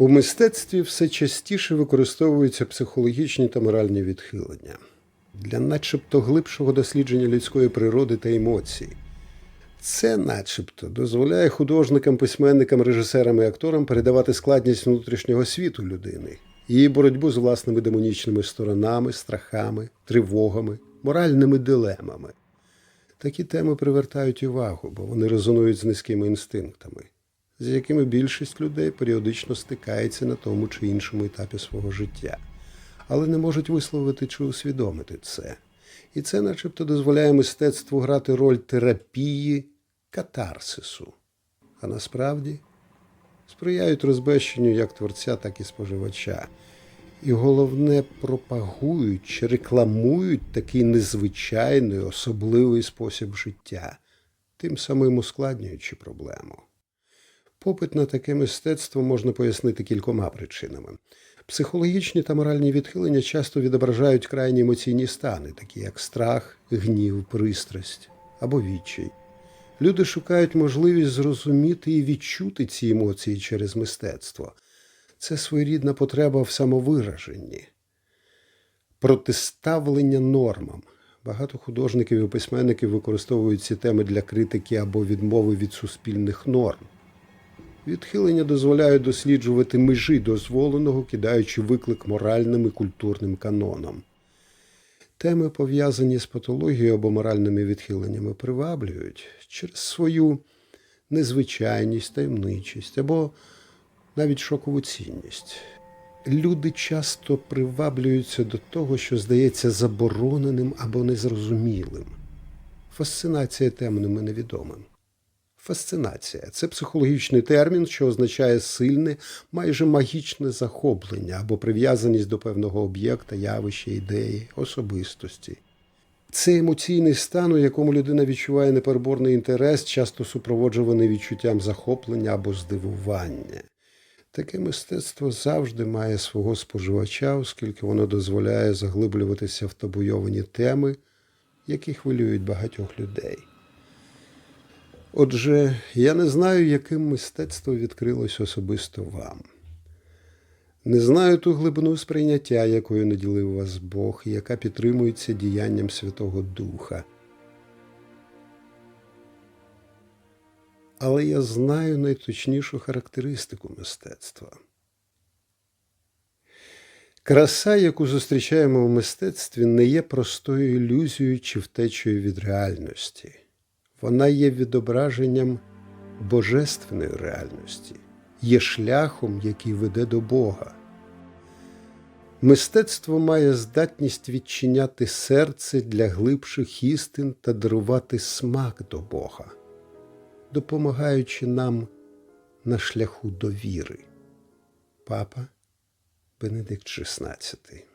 У мистецтві все частіше використовуються психологічні та моральні відхилення для начебто глибшого дослідження людської природи та емоцій. Це, начебто, дозволяє художникам, письменникам, режисерам і акторам передавати складність внутрішнього світу людини, її боротьбу з власними демонічними сторонами, страхами, тривогами, моральними дилемами. Такі теми привертають увагу, бо вони резонують з низькими інстинктами, з якими більшість людей періодично стикається на тому чи іншому етапі свого життя, але не можуть висловити чи усвідомити це. І це, начебто, дозволяє мистецтву грати роль терапії катарсису. А насправді сприяють розбещенню як творця, так і споживача. І головне, пропагують чи рекламують такий незвичайний, особливий спосіб життя, тим самим ускладнюючи проблему. Попит на таке мистецтво можна пояснити кількома причинами. Психологічні та моральні відхилення часто відображають крайні емоційні стани, такі як страх, гнів, пристрасть або відчай. Люди шукають можливість зрозуміти і відчути ці емоції через мистецтво. Це своєрідна потреба в самовираженні, протиставлення нормам. Багато художників і письменників використовують ці теми для критики або відмови від суспільних норм. Відхилення дозволяють досліджувати межі дозволеного, кидаючи виклик моральним і культурним канонам. Теми, пов'язані з патологією або моральними відхиленнями, приваблюють через свою незвичайність, таємничість або навіть шокову цінність. Люди часто приваблюються до того, що здається забороненим або незрозумілим. Фасцинація темним і невідомим. Фасцинація це психологічний термін, що означає сильне, майже магічне захоплення або прив'язаність до певного об'єкта, явища, ідеї, особистості. Це емоційний стан, у якому людина відчуває непереборний інтерес, часто супроводжуваний відчуттям захоплення або здивування. Таке мистецтво завжди має свого споживача, оскільки воно дозволяє заглиблюватися в табуйовані теми, які хвилюють багатьох людей. Отже, я не знаю, яким мистецтво відкрилось особисто вам. Не знаю ту глибину сприйняття, якою наділив вас Бог, яка підтримується діянням Святого Духа. Але я знаю найточнішу характеристику мистецтва. Краса, яку зустрічаємо в мистецтві, не є простою ілюзією чи втечею від реальності. Вона є відображенням божественної реальності, є шляхом, який веде до Бога. Мистецтво має здатність відчиняти серце для глибших істин та дарувати смак до Бога, допомагаючи нам на шляху довіри. Папа Бенедикт XVI